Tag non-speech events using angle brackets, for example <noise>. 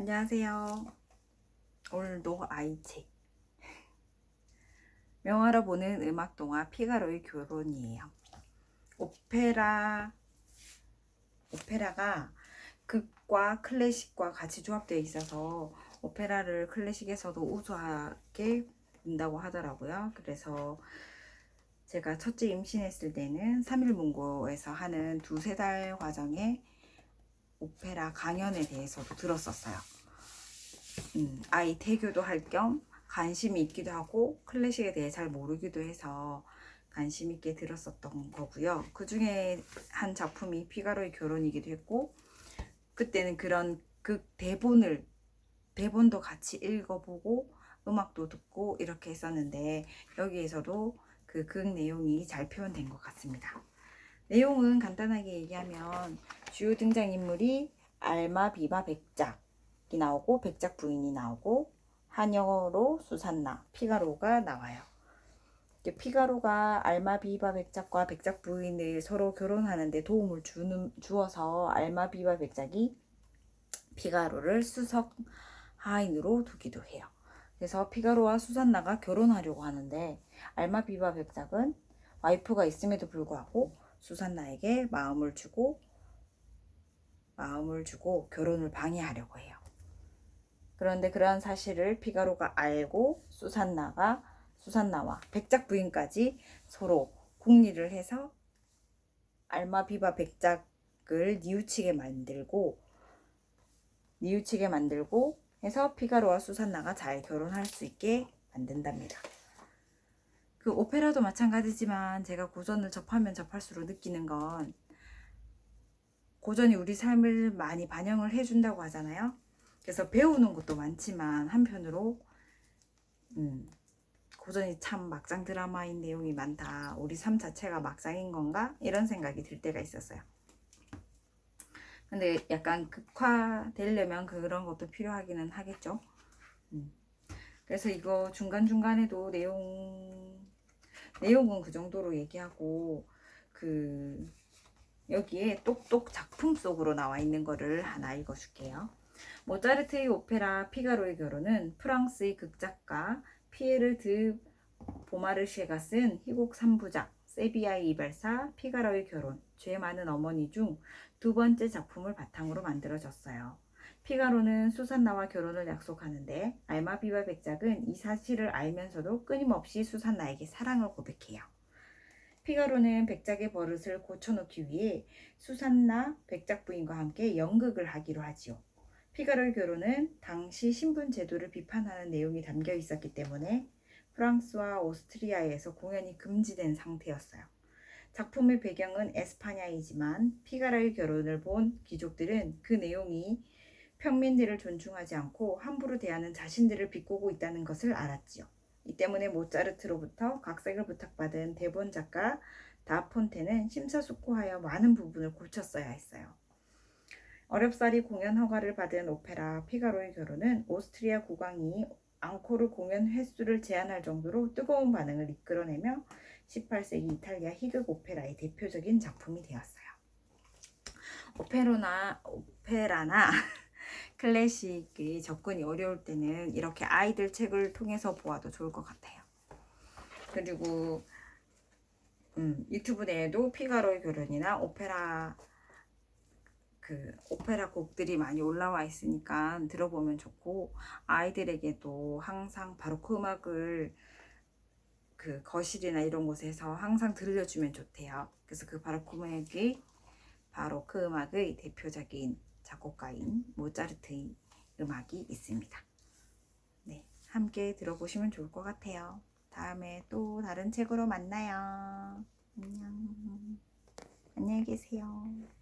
안녕하세요. 오늘도 아이책. <laughs> 명화로 보는 음악 동화 피가로의 결혼이에요. 오페라 오페라가 극과 클래식과 같이 조합되어 있어서 오페라를 클래식에서도 우수하게 본다고 하더라고요. 그래서 제가 첫째 임신했을 때는 3일 문고에서 하는 두세 달 과정에 오페라 강연에 대해서도 들었었어요. 음, 아이 태교도 할 겸 관심이 있기도 하고 클래식에 대해 잘 모르기도 해서 관심 있게 들었었던 거고요. 그 중에 한 작품이 피가로의 결혼이기도 했고 그때는 그런 그 대본을 대본도 같이 읽어보고 음악도 듣고 이렇게 했었는데 여기에서도 그 극 내용이 잘 표현된 것 같습니다. 내용은 간단하게 얘기하면 주요 등장인물이 알마, 비바, 백작이 나오고 백작 부인이 나오고 한영어로 수산나, 피가로가 나와요. 피가로가 알마, 비바, 백작과 백작 부인을 서로 결혼하는데 도움을 주는, 주어서 알마, 비바, 백작이 피가로를 수석 하인으로 두기도 해요. 그래서 피가로와 수산나가 결혼하려고 하는데 알마, 비바, 백작은 와이프가 있음에도 불구하고 수산나에게 마음을 주고 마음을 주고 결혼을 방해하려고 해요. 그런데 그러한 사실을 피가로가 알고 수산나가 수산나와 백작 부인까지 서로 궁리를 해서 알마 비바 백작을 뉘우치게 만들고 뉘우치게 만들고 해서 피가로와 수산나가 잘 결혼할 수 있게 만든답니다. 그 오페라도 마찬가지지만 제가 고전을 접하면 접할수록 느끼는 건 고전이 우리 삶을 많이 반영을 해준다고 하잖아요. 그래서 배우는 것도 많지만 한편으로 음, 고전이 참 막장 드라마인 내용이 많다. 우리 삶 자체가 막장인 건가? 이런 생각이 들 때가 있었어요. 근데 약간 극화되려면 그런 것도 필요하기는 하겠죠. 음. 그래서 이거 중간중간에도 내용 내용은 그 정도로 얘기하고 그 여기에 똑똑 작품 속으로 나와 있는 거를 하나 읽어줄게요. 모차르트의 오페라 피가로의 결혼은 프랑스의 극작가 피에르 드 보마르쉐가 쓴 희곡 3부작 세비야의 이발사 피가로의 결혼 죄 많은 어머니 중 두 번째 작품을 바탕으로 만들어졌어요. 피가로는 수산나와 결혼을 약속하는데 알마비와 백작은 이 사실을 알면서도 끊임없이 수산나에게 사랑을 고백해요. 피가로는 백작의 버릇을 고쳐놓기 위해 수산나 백작 부인과 함께 연극을 하기로 하지요. 피가로의 결혼은 당시 신분 제도를 비판하는 내용이 담겨 있었기 때문에 프랑스와 오스트리아에서 공연이 금지된 상태였어요. 작품의 배경은 에스파냐이지만 피가로의 결혼을 본 귀족들은 그 내용이 평민들을 존중하지 않고 함부로 대하는 자신들을 비꼬고 있다는 것을 알았지요. 이 때문에 모차르트로부터 각색을 부탁받은 대본 작가 다폰테는 심사숙고하여 많은 부분을 고쳤어야 했어요. 어렵사리 공연 허가를 받은 오페라 피가로의 결혼은 오스트리아 국왕이 앙코르 공연 횟수를 제한할 정도로 뜨거운 반응을 이끌어내며 18세기 이탈리아 희극 오페라의 대표적인 작품이 되었어요. 오페로나 오페라나 <laughs> 클래식이 접근이 어려울 때는 이렇게 아이들 책을 통해서 보아도 좋을 것 같아요. 그리고 음, 유튜브 내에도 피가로의 결혼이나 오페라 그 오페라 곡들이 많이 올라와 있으니까 들어보면 좋고 아이들에게도 항상 바로크 음악을 그 거실이나 이런 곳에서 항상 들려주면 좋대요. 그래서 그 바로크 음악이 바로크 음악의 대표적인 작곡가인 모차르트의 음악이 있습니다. 네, 함께 들어보시면 좋을 것 같아요. 다음에 또 다른 책으로 만나요. 안녕. 안녕히 계세요.